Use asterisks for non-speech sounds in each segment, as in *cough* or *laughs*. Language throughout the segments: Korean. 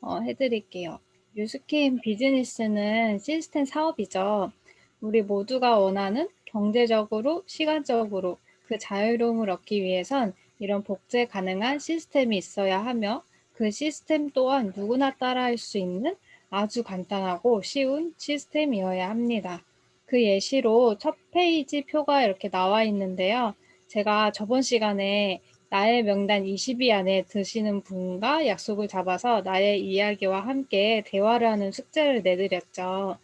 어, 해드릴게요. 뉴스킨 비즈니스는 시스템 사업이죠. 우리 모두가 원하는 경제적으로, 시간적으로 그 자유로움을 얻기 위해선 이런 복제 가능한 시스템이 있어야 하며 그 시스템 또한 누구나 따라할 수 있는 아주 간단하고 쉬운 시스템이어야 합니다. 그 예시로 첫 페이지 표가 이렇게 나와 있는데요. 제가 저번 시간에 나의 명단 20위 안에 드시는 분과 약속을 잡아서 나의 이야기와 함께 대화를 하는 숙제를 내드렸죠.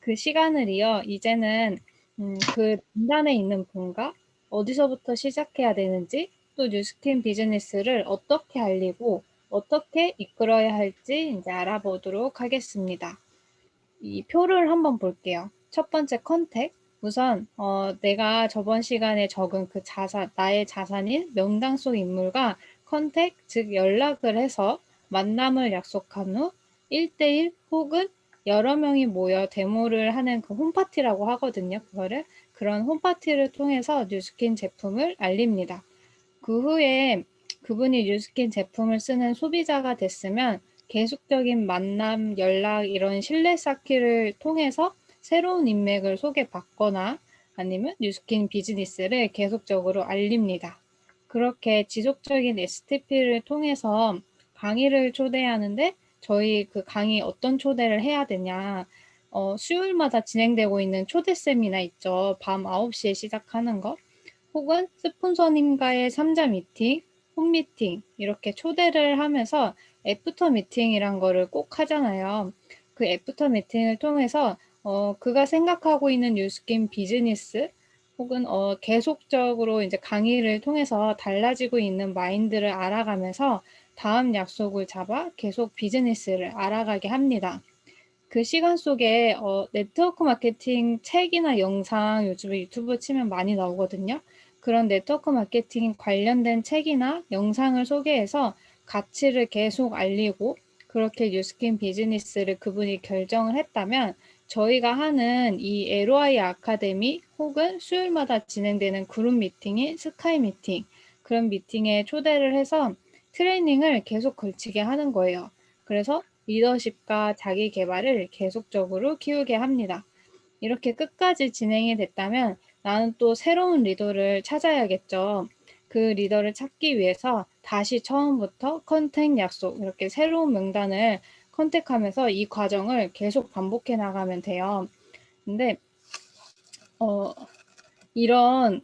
그 시간을 이어 이제는 음, 그 명단에 있는 분과 어디서부터 시작해야 되는지 또 뉴스킨 비즈니스를 어떻게 알리고 어떻게 이끌어야 할지 이제 알아보도록 하겠습니다. 이 표를 한번 볼게요. 첫 번째 컨택. 우선 어, 내가 저번 시간에 적은 그 자산, 나의 자산인 명당 속 인물과 컨택, 즉 연락을 해서 만남을 약속한 후 1대1 혹은 여러 명이 모여 데모를 하는 그 홈파티라고 하거든요. 그거를 그런 홈파티를 통해서 뉴스킨 제품을 알립니다. 그 후에 그분이 뉴스킨 제품을 쓰는 소비자가 됐으면 계속적인 만남, 연락 이런 신뢰 쌓기를 통해서 새로운 인맥을 소개받거나 아니면 뉴스킨 비즈니스를 계속적으로 알립니다. 그렇게 지속적인 STP를 통해서 강의를 초대하는데 저희 그 강의 어떤 초대를 해야 되냐 어, 수요일마다 진행되고 있는 초대 세미나 있죠. 밤 9시에 시작하는 거. 혹은 스폰서님과의 3자 미팅, 홈 미팅 이렇게 초대를 하면서 애프터 미팅이란 거를 꼭 하잖아요. 그 애프터 미팅을 통해서 어, 그가 생각하고 있는 뉴스킨 비즈니스 혹은 어, 계속적으로 이제 강의를 통해서 달라지고 있는 마인드를 알아가면서 다음 약속을 잡아 계속 비즈니스를 알아가게 합니다. 그 시간 속에 어, 네트워크 마케팅 책이나 영상 요즘에 유튜브 치면 많이 나오거든요. 그런 네트워크 마케팅 관련된 책이나 영상을 소개해서 가치를 계속 알리고 그렇게 뉴스킨 비즈니스를 그분이 결정을 했다면 저희가 하는 이 LOI 아카데미 혹은 수요일마다 진행되는 그룹 미팅인 스카이 미팅 그런 미팅에 초대를 해서 트레이닝을 계속 걸치게 하는 거예요. 그래서 리더십과 자기 개발을 계속적으로 키우게 합니다. 이렇게 끝까지 진행이 됐다면 나는 또 새로운 리더를 찾아야겠죠. 그 리더를 찾기 위해서 다시 처음부터 컨택 약속 이렇게 새로운 명단을 컨택하면서 이 과정을 계속 반복해 나가면 돼요. 근데 어, 이런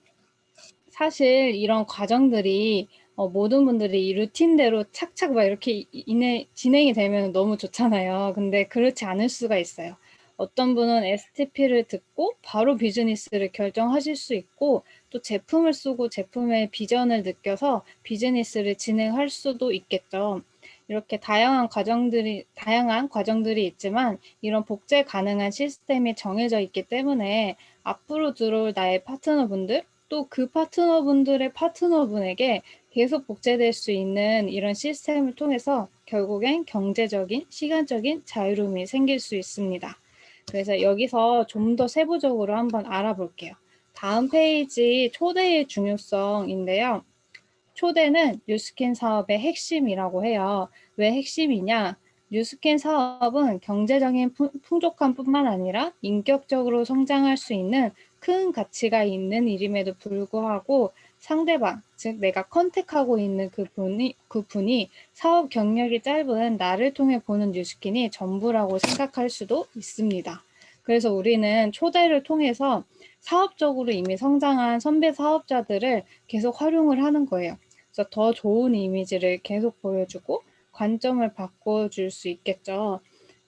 사실 이런 과정들이 어, 모든 분들이 이 루틴대로 착착 막 이렇게 이내, 진행이 되면 너무 좋잖아요. 근데 그렇지 않을 수가 있어요. 어떤 분은 STP를 듣고 바로 비즈니스를 결정하실 수 있고 또 제품을 쓰고 제품의 비전을 느껴서 비즈니스를 진행할 수도 있겠죠. 이렇게 다양한 과정들이 다양한 과정들이 있지만 이런 복제 가능한 시스템이 정해져 있기 때문에 앞으로 들어올 나의 파트너분들 또 그 파트너분들의 파트너분에게 계속 복제될 수 있는 이런 시스템을 통해서 결국엔 경제적인 시간적인 자유로움이 생길 수 있습니다. 그래서 여기서 좀 더 세부적으로 한번 알아볼게요. 다음 페이지 초대의 중요성인데요. 초대는 뉴스킨 사업의 핵심이라고 해요. 왜 핵심이냐? 뉴스킨 사업은 경제적인 풍족함뿐만 아니라 인격적으로 성장할 수 있는 큰 가치가 있는 일임에도 불구하고 상대방, 즉 내가 컨택하고 있는 그 분이 그 분이 사업 경력이 짧은 나를 통해 보는 뉴스킨이 전부라고 생각할 수도 있습니다. 그래서 우리는 초대를 통해서 사업적으로 이미 성장한 선배 사업자들을 계속 활용을 하는 거예요. 그래서 더 좋은 이미지를 계속 보여주고 관점을 바꿔줄 수 있겠죠.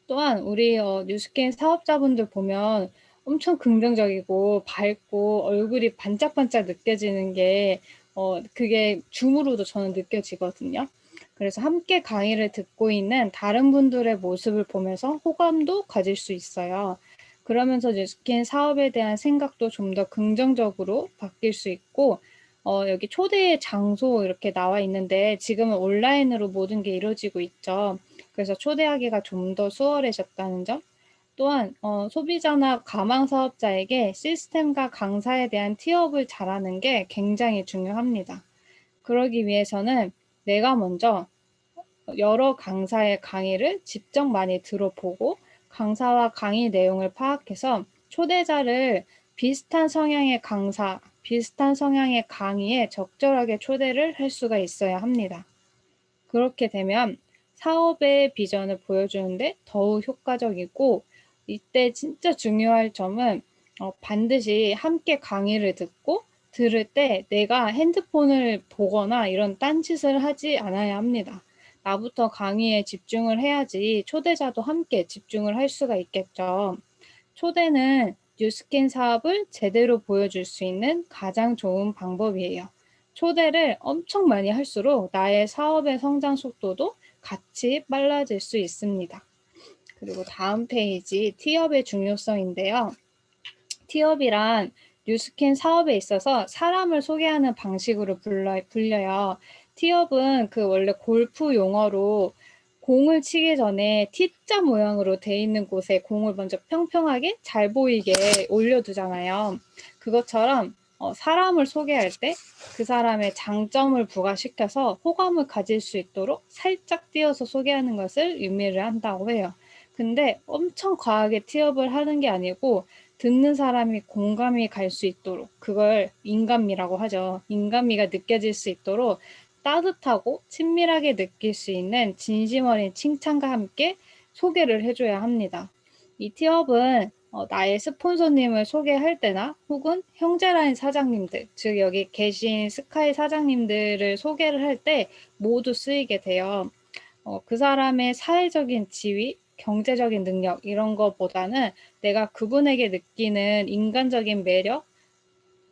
또한 우리 어, 뉴스킨 사업자분들 보면 엄청 긍정적이고 밝고 얼굴이 반짝반짝 느껴지는 게 어, 그게 줌으로도 저는 느껴지거든요. 그래서 함께 강의를 듣고 있는 다른 분들의 모습을 보면서 호감도 가질 수 있어요. 그러면서 뉴스킨 사업에 대한 생각도 좀 더 긍정적으로 바뀔 수 있고 어, 여기 초대의 장소 이렇게 나와 있는데 지금은 온라인으로 모든 게 이루어지고 있죠. 그래서 초대하기가 좀 더 수월해졌다는 점. 또한 어, 소비자나 가망 사업자에게 시스템과 강사에 대한 티업을 잘하는 게 굉장히 중요합니다. 그러기 위해서는 내가 먼저 여러 강사의 강의를 직접 많이 들어보고 강사와 강의 내용을 파악해서 초대자를 비슷한 성향의 강사, 비슷한 성향의 강의에 적절하게 초대를 할 수가 있어야 합니다. 그렇게 되면 사업의 비전을 보여주는데 더욱 효과적이고 이때 진짜 중요할 점은 어, 반드시 함께 강의를 듣고 들을 때 내가 핸드폰을 보거나 이런 딴짓을 하지 않아야 합니다. 나부터 강의에 집중을 해야지 초대자도 함께 집중을 할 수가 있겠죠. 초대는 뉴스킨 사업을 제대로 보여줄 수 있는 가장 좋은 방법이에요. 초대를 엄청 많이 할수록 나의 사업의 성장 속도도 같이 빨라질 수 있습니다. 그리고 다음 페이지 티업의 중요성인데요. 티업이란 뉴스킨 사업에 있어서 사람을 소개하는 방식으로 불러, 불려요. 티업은 그 원래 골프 용어로 공을 치기 전에 T자 모양으로 돼 있는 곳에 공을 먼저 평평하게 잘 보이게 올려두잖아요. 그것처럼 어, 사람을 소개할 때 그 사람의 장점을 부과시켜서 호감을 가질 수 있도록 살짝 띄어서 소개하는 것을 의미를 한다고 해요. 근데 엄청 과하게 티업을 하는 게 아니고 듣는 사람이 공감이 갈 수 있도록 그걸 인감미라고 하죠. 인감미가 느껴질 수 있도록 따뜻하고 친밀하게 느낄 수 있는 진심 어린 칭찬과 함께 소개를 해줘야 합니다. 이 티업은 어, 나의 스폰서님을 소개할 때나 혹은 형제라인 사장님들, 즉 여기 계신 스카이 사장님들을 소개를 할 때 모두 쓰이게 돼요. 어, 그 사람의 사회적인 지위, 경제적인 능력 이런 것보다는 내가 그분에게 느끼는 인간적인 매력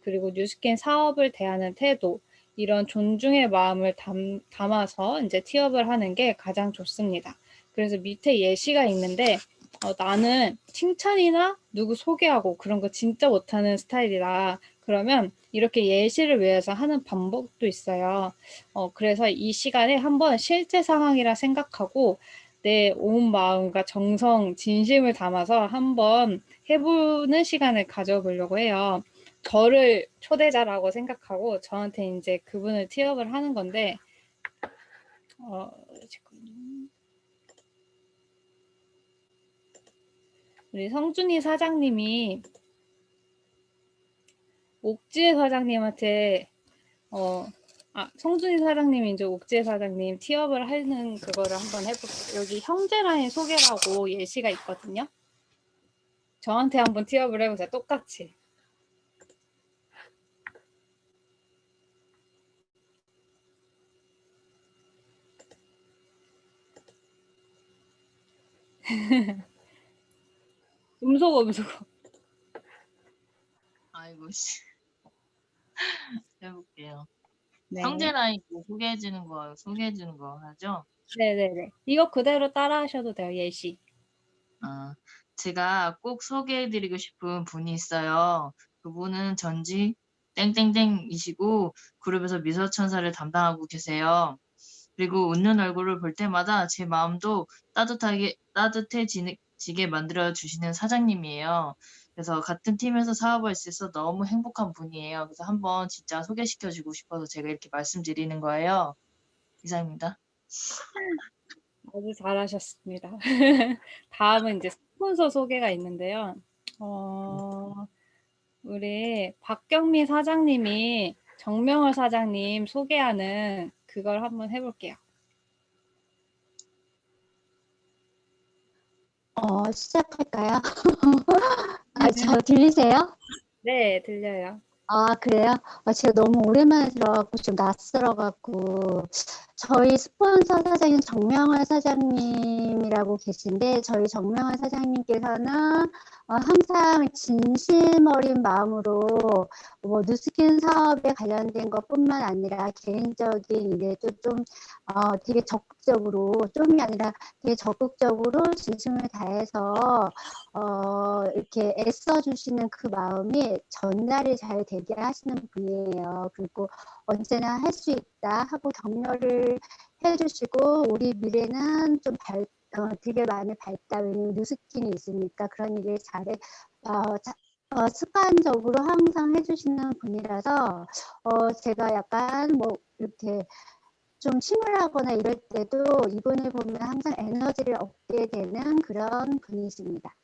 그리고 뉴스킨 사업을 대하는 태도 이런 존중의 마음을 담, 담아서 이제 티업을 하는 게 가장 좋습니다. 그래서 밑에 예시가 있는데 어, 나는 칭찬이나 누구 소개하고 그런 거 진짜 못하는 스타일이라 그러면 이렇게 예시를 위해서 하는 방법도 있어요. 어, 그래서 이 시간에 한번 실제 상황이라 생각하고 내 온 마음과 정성, 진심을 담아서 한번 해보는 시간을 가져보려고 해요. 저를 초대자라고 생각하고 저한테 이제 그분을 티업을 하는 건데 어, 잠깐만요. 우리 성준이 사장님이 옥지혜 사장님한테 어, 아, 성준이 사장님이 이제 옥지혜 사장님 티업을 하는 그거를 한번 해볼게요. 여기 형제라인 소개라고 예시가 있거든요. 저한테 한번 티업을 해보세요. 똑같이. *laughs* 음소거 음소거. 아이고 씨. *laughs* 해볼게요. 네. 형제라인 뭐 소개해주는 거 소개해주는 거 하죠? 네네네. 이거 그대로 따라하셔도 돼요. 예시. 아, 제가 꼭 소개해드리고 싶은 분이 있어요. 그분은 전지 땡땡땡이시고 그룹에서 미소천사를 담당하고 계세요. 그리고 웃는 얼굴을 볼 때마다 제 마음도 따뜻하게 따뜻해지게 만들어 주시는 사장님이에요. 그래서 같은 팀에서 사업을 할수 있어 너무 행복한 분이에요. 그래서 한번 진짜 소개시켜 주고 싶어서 제가 이렇게 말씀드리는 거예요. 이상입니다. 아주 잘하셨습니다. *laughs* 다음은 이제 스폰서 소개가 있는데요. 어, 우리 박경미 사장님이 정명월 사장님 소개하는 그걸 한번 해볼게요. 어, 시작할까요? *laughs* 아, 저 들리세요? 네, 들려요. 아, 그래요? 아, 제가 너무 오랜만에 들어갖고 좀 낯설어갖고 저희 스폰서 사장님 정명월 사장님이라고 계신데 저희 정명월 사장님께서는 어, 항상 진심 어린 마음으로 뭐 뉴스킨 사업에 관련된 것뿐만 아니라 개인적인 일에도 좀 어, 되게 적극적으로 좀이 아니라 되게 적극적으로 진심을 다해서 어, 이렇게 애써 주시는 그 마음이 전달이 잘 되게 하시는 분이에요. 그리고 언제나 할 수 있다 하고 격려를 해주시고 우리 미래는 좀 발, 어, 되게 많이 밝다. 왜냐면 뉴스킨이 있으니까 그런 얘기를 잘해. 어, 자, 어, 습관적으로 항상 해주시는 분이라서 어, 제가 약간 뭐 이렇게 좀 침울하거나 이럴 때도 이분을 보면 항상 에너지를 얻게 되는 그런 분이십니다.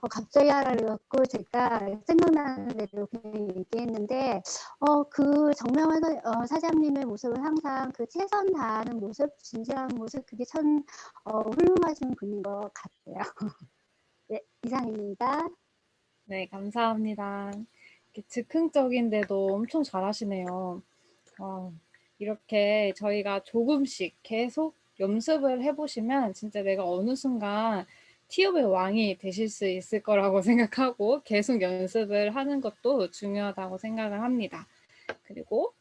어, 갑자기 하라 그래갖고 제가 생각나는 대로 그냥 얘기했는데 어, 그 정명화 사- 어, 사장님의 모습은 항상 그 최선 다하는 모습, 진지한 모습 그게 참 어, 훌륭하신 분인 것 같아요. *laughs* 네, 이상입니다. 네, 감사합니다. 이렇게 즉흥적인데도 엄청 잘하시네요. 와, 이렇게 저희가 조금씩 계속 연습을 해보시면 진짜 내가 어느 순간 티업의 왕이 되실 수 있을 거라고 *laughs* 생각하고 계속 연습을 하는 것도 중요하다고 생각을 합니다. 그리고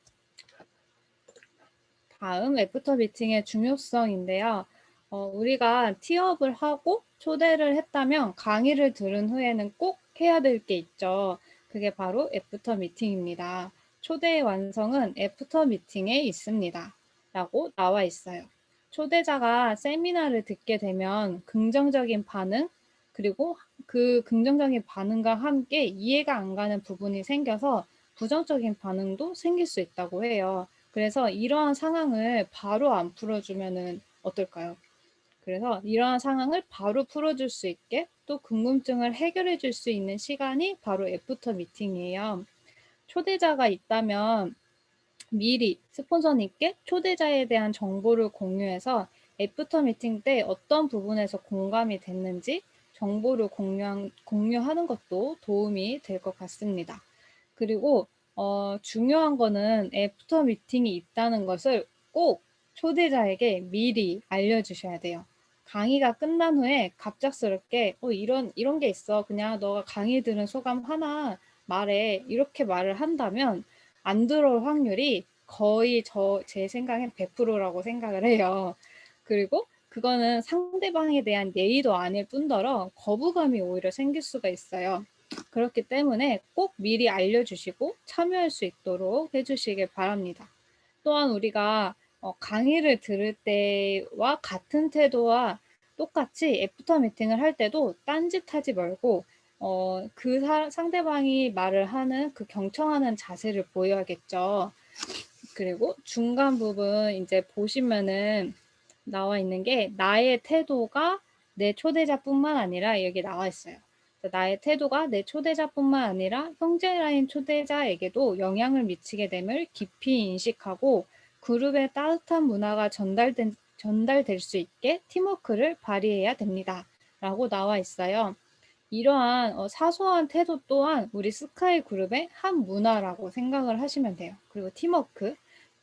다음 애프터 미팅의 중요성인데요. 어, 우리가 티업을 하고 초대를 했다면 강의를 들은 후에는 꼭 해야 될 게 있죠. 그게 바로 애프터 미팅입니다. 초대의 완성은 애프터 미팅에 있습니다. 라고 나와 있어요. 초대자가 세미나를 듣게 되면 긍정적인 반응, 그리고 그 긍정적인 반응과 함께 이해가 안 가는 부분이 생겨서 부정적인 반응도 생길 수 있다고 해요. 그래서 이러한 상황을 바로 안 풀어주면은 어떨까요? 그래서 이러한 상황을 바로 풀어줄 수 있게 또 궁금증을 해결해 줄 수 있는 시간이 바로 애프터 미팅이에요. 초대자가 있다면 미리 스폰서님께 초대자에 대한 정보를 공유해서 애프터 미팅 때 어떤 부분에서 공감이 됐는지 정보를 공유한, 공유하는 것도 도움이 될 것 같습니다. 그리고 어, 중요한 거는 애프터 미팅이 있다는 것을 꼭 초대자에게 미리 알려주셔야 돼요. 강의가 끝난 후에 갑작스럽게 어, 이런 이런 게 있어. 그냥 너가 강의 들은 소감 하나 말해. 이렇게 말을 한다면 안 들어올 확률이 거의 저 제 생각엔 100%라고 생각을 해요. 그리고 그거는 상대방에 대한 예의도 아닐 뿐더러 거부감이 오히려 생길 수가 있어요. 그렇기 때문에 꼭 미리 알려주시고 참여할 수 있도록 해주시길 바랍니다. 또한 우리가 어, 강의를 들을 때와 같은 태도와 똑같이 애프터 미팅을 할 때도 딴짓하지 말고 어, 그 사- 상대방이 말을 하는 그 경청하는 자세를 보여야겠죠. 그리고 중간 부분 이제 보시면은 나와 있는 게 나의 태도가 내 초대자뿐만 아니라 여기 나와 있어요. 나의 태도가 내 초대자뿐만 아니라 형제라인 초대자에게도 영향을 미치게 됨을 깊이 인식하고 그룹의 따뜻한 문화가 전달된, 전달될 수 있게 팀워크를 발휘해야 됩니다. 라고 나와 있어요. 이러한 어, 사소한 태도 또한 우리 스카이 그룹의 한 문화라고 생각을 하시면 돼요. 그리고 팀워크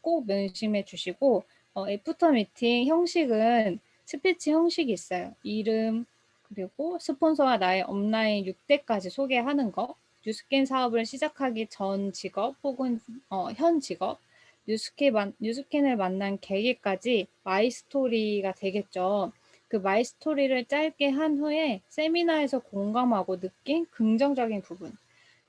꼭 명심해 주시고 어, 애프터 미팅 형식은 스피치 형식이 있어요. 이름 그리고 스폰서와 나의 업라인 6대까지 소개하는 거, 뉴스캔 사업을 시작하기 전 직업 혹은 어, 현 직업, 뉴스캔 만, 뉴스캔을 만난 계기까지 마이 스토리가 되겠죠. 그 마이 스토리를 짧게 한 후에 세미나에서 공감하고 느낀 긍정적인 부분.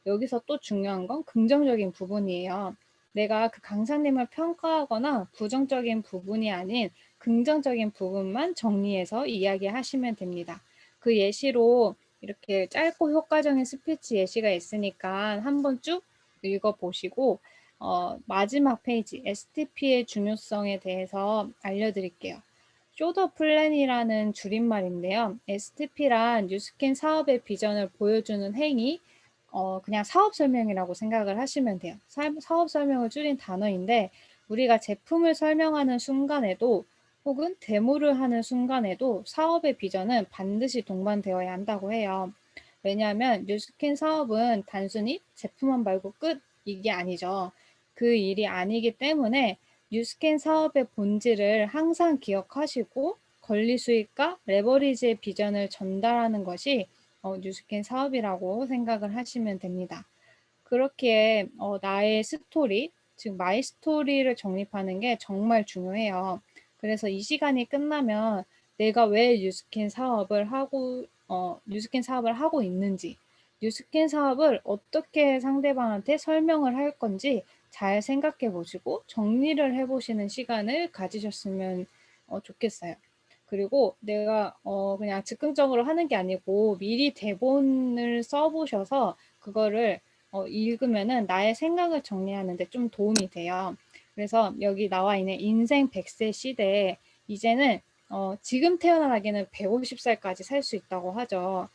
여기서 또 중요한 건 긍정적인 부분이에요. 내가 그 강사님을 평가하거나 부정적인 부분이 아닌 긍정적인 부분만 정리해서 이야기하시면 됩니다. 그 예시로 이렇게 짧고 효과적인 스피치 예시가 있으니까 한번 쭉 읽어보시고 어, 마지막 페이지 STP의 중요성에 대해서 알려드릴게요. 쇼더 플랜이라는 줄임말인데요. STP란 뉴스캔 사업의 비전을 보여주는 행위, 어, 그냥 사업 설명이라고 생각을 하시면 돼요. 사, 사업 설명을 줄인 단어인데 우리가 제품을 설명하는 순간에도 혹은 데모를 하는 순간에도 사업의 비전은 반드시 동반되어야 한다고 해요. 왜냐하면 뉴스캔 사업은 단순히 제품만 말고 끝 이게 아니죠. 그 일이 아니기 때문에 뉴스캔 사업의 본질을 항상 기억하시고 권리 수익과 레버리지의 비전을 전달하는 것이 어, 뉴스캔 사업이라고 생각을 하시면 됩니다. 그렇기에 어, 나의 스토리, 즉 마이 스토리를 정립하는 게 정말 중요해요. 그래서 이 시간이 끝나면 내가 왜 뉴스캔 사업을 하고 어, 뉴스캔 사업을 하고 있는지, 뉴스캔 사업을 어떻게 상대방한테 설명을 할 건지 잘 생각해 보시고 정리를 해 보시는 시간을 가지셨으면 어, 좋겠어요. 그리고 내가 어, 그냥 즉흥적으로 하는 게 아니고 미리 대본을 써보셔서 그거를 어, 읽으면은 나의 생각을 정리하는데 좀 도움이 돼요. 그래서 여기 나와 있는 인생 100세 시대에 이제는 어, 지금 태어나기는 150살까지 살 수 있다고 하죠.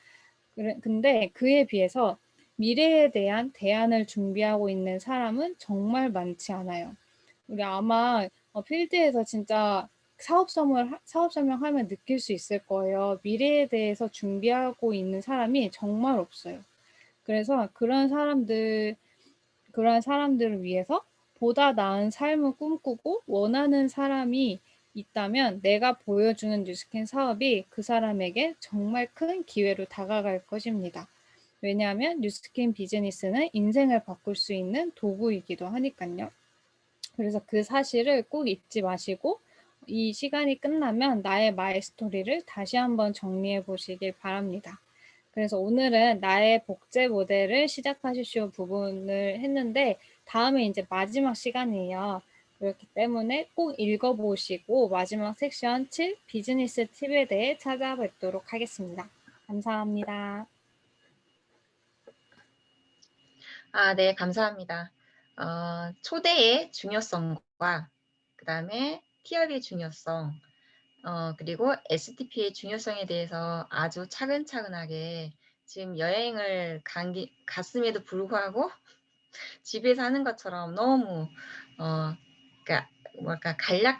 근데 그에 비해서 미래에 대한 대안을 준비하고 있는 사람은 정말 많지 않아요. 우리 아마 어, 필드에서 진짜 사업 설명, 사업 설명하면 느낄 수 있을 거예요. 미래에 대해서 준비하고 있는 사람이 정말 없어요. 그래서 그런 사람들, 그런 사람들을 위해서 보다 나은 삶을 꿈꾸고 원하는 사람이 있다면 내가 보여주는 뉴스캔 사업이 그 사람에게 정말 큰 기회로 다가갈 것입니다. 왜냐하면 뉴스캔 비즈니스는 인생을 바꿀 수 있는 도구이기도 하니까요. 그래서 그 사실을 꼭 잊지 마시고 이 시간이 끝나면 나의 마이 스토리를 다시 한번 정리해 보시길 바랍니다. 그래서 오늘은 나의 복제 모델을 시작하십시오 부분을 했는데 다음에 이제 마지막 시간이에요. 그렇기 때문에 꼭 읽어보시고 마지막 섹션 7 비즈니스 팁에 대해 찾아뵙도록 하겠습니다. 감사합니다. 아, 네, 감사합니다. 어, 초대의 중요성과 그 다음에 TR의 중요성, 어, 그리고 STP의 중요성에 대해서 아주 차근차근하게 지금 여행을 간 기- 갔음에도 불구하고 *laughs* 집에서 하는 것처럼 너무 어, 그러니까 뭐랄까 간략하게